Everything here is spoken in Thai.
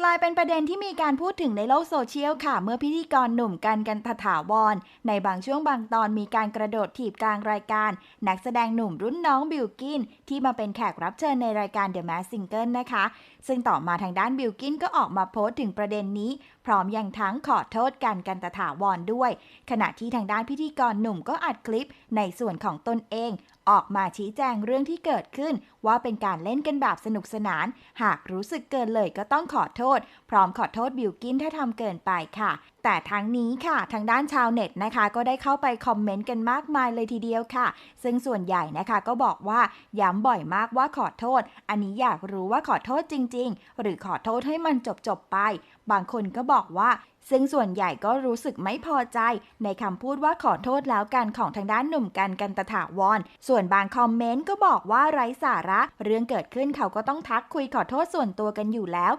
กลายเป็นประเด็นที่มีการพูดถึงในโลกโซเชียลค่ะ เมื่อพิธีกรหนุ่มกันกันตถาวร ในบางช่วงบางตอนมีการกระโดดถีบกลางรายการ นักแสดงหนุ่มรุ่นน้องบิลกิน ที่มาเป็นแขกรับเชิญในรายการ The Mask Singer นะคะ ซึ่งต่อมาทางด้านบิลกินก็ออกมาโพสต์ถึงประเด็นนี้ พร้อมยังทั้งขอโทษกันกันตถาวรด้วย ขณะที่ทางด้านพิธีกรหนุ่มก็อัดคลิปในส่วนของตนเอง ออกมาชี้แจงเรื่องที่เกิดขึ้น ว่าเป็นการเล่นกันแบบสนุกสนาน หากรู้สึกเกินเลยก็ต้องขอโทษ พร้อมขอโทษบิวกินถ้าทำเกินไปค่ะ แต่ทั้งนี้ค่ะ ทางด้านชาวเน็ตนะคะ ก็ได้เข้าไปคอมเมนต์กันมากมายเลยทีเดียวค่ะ ซึ่งส่วนใหญ่นะคะก็บอกว่าย้ำบ่อยมากว่าขอโทษ อันนี้อยากรู้ว่าขอโทษจริง ๆ หรือขอโทษให้มันจบๆไป บางคนก็บอกว่าซึ่งส่วนใหญ่ก็รู้สึกไม่พอใจ ในคำพูดว่าขอโทษแล้วกันของทางด้านหนุ่มกันกันตถาวรส่ววนบางคอมเมนต์ก็บอกว่าไร้สาระ เรื่องเกิดขึ้นเขาก็ต้องทักคุยขอโทษส่วนตัวกันอยู่แล้ว